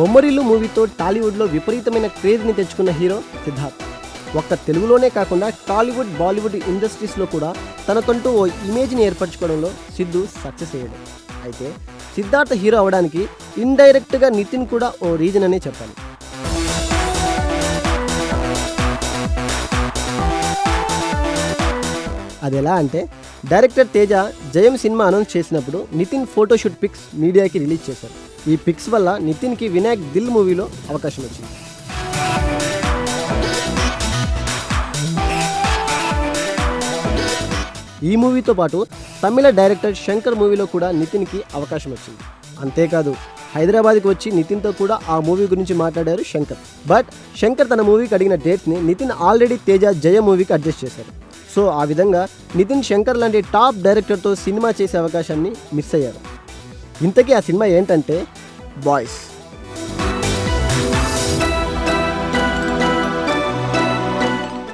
బొమ్మరిల్లు మూవీతో టాలీవుడ్లో విపరీతమైన క్రేజ్ని తెచ్చుకున్న హీరో సిద్ధార్థ్. ఒక్క తెలుగులోనే కాకుండా టాలీవుడ్ బాలీవుడ్ ఇండస్ట్రీస్లో కూడా తనకంటూ ఓ ఇమేజ్ని ఏర్పరచుకోవడంలో సిద్ధు సక్సెస్ అయ్యాడు. అయితే సిద్ధార్థ హీరో అవడానికి ఇండైరెక్ట్గా నితిన్ కూడా ఓ రీజన్ అనే చెప్పాలి. అది ఎలా అంటే డైరెక్టర్ తేజ జయం సినిమా అనౌన్స్ చేసినప్పుడు నితిన్ ఫోటోషూట్ పిక్స్ మీడియాకి రిలీజ్ చేశారు. ఈ పిక్స్ వల్ల నితిన్కి వినాయక్ దిల్ మూవీలో అవకాశం వచ్చింది. ఈ మూవీతో పాటు తమిళ డైరెక్టర్ శంకర్ మూవీలో కూడా నితిన్కి అవకాశం వచ్చింది. అంతేకాదు హైదరాబాద్కి వచ్చి నితిన్తో కూడా ఆ మూవీ గురించి మాట్లాడారు శంకర్. బట్ శంకర్ తన మూవీకి అడిగిన డేట్ని నితిన్ ఆల్రెడీ తేజ జయ మూవీకి అడ్జస్ట్ చేశారు. సో ఆ విధంగా నితిన్ శంకర్ లాంటి టాప్ డైరెక్టర్తో సినిమా చేసే అవకాశాన్ని మిస్ అయ్యారు. ఇంతకీ ఆ సినిమా ఏంటంటే బాయ్స్.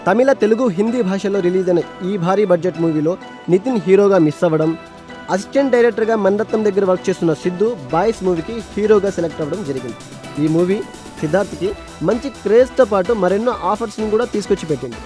తమిళ తెలుగు హిందీ భాషలో రిలీజ్ అయిన ఈ భారీ బడ్జెట్ మూవీలో నితిన్ హీరోగా మిస్ అవ్వడం అసిస్టెంట్ డైరెక్టర్గా మన్రత్నం దగ్గర వర్క్ చేస్తున్న సిద్ధు బాయ్స్ మూవీకి హీరోగా సెలెక్ట్ అవ్వడం జరిగింది. ఈ మూవీ సిద్ధార్థ్కి మంచి క్రేజ్తో పాటు మరెన్నో ఆఫర్స్ని కూడా తీసుకొచ్చి పెట్టింది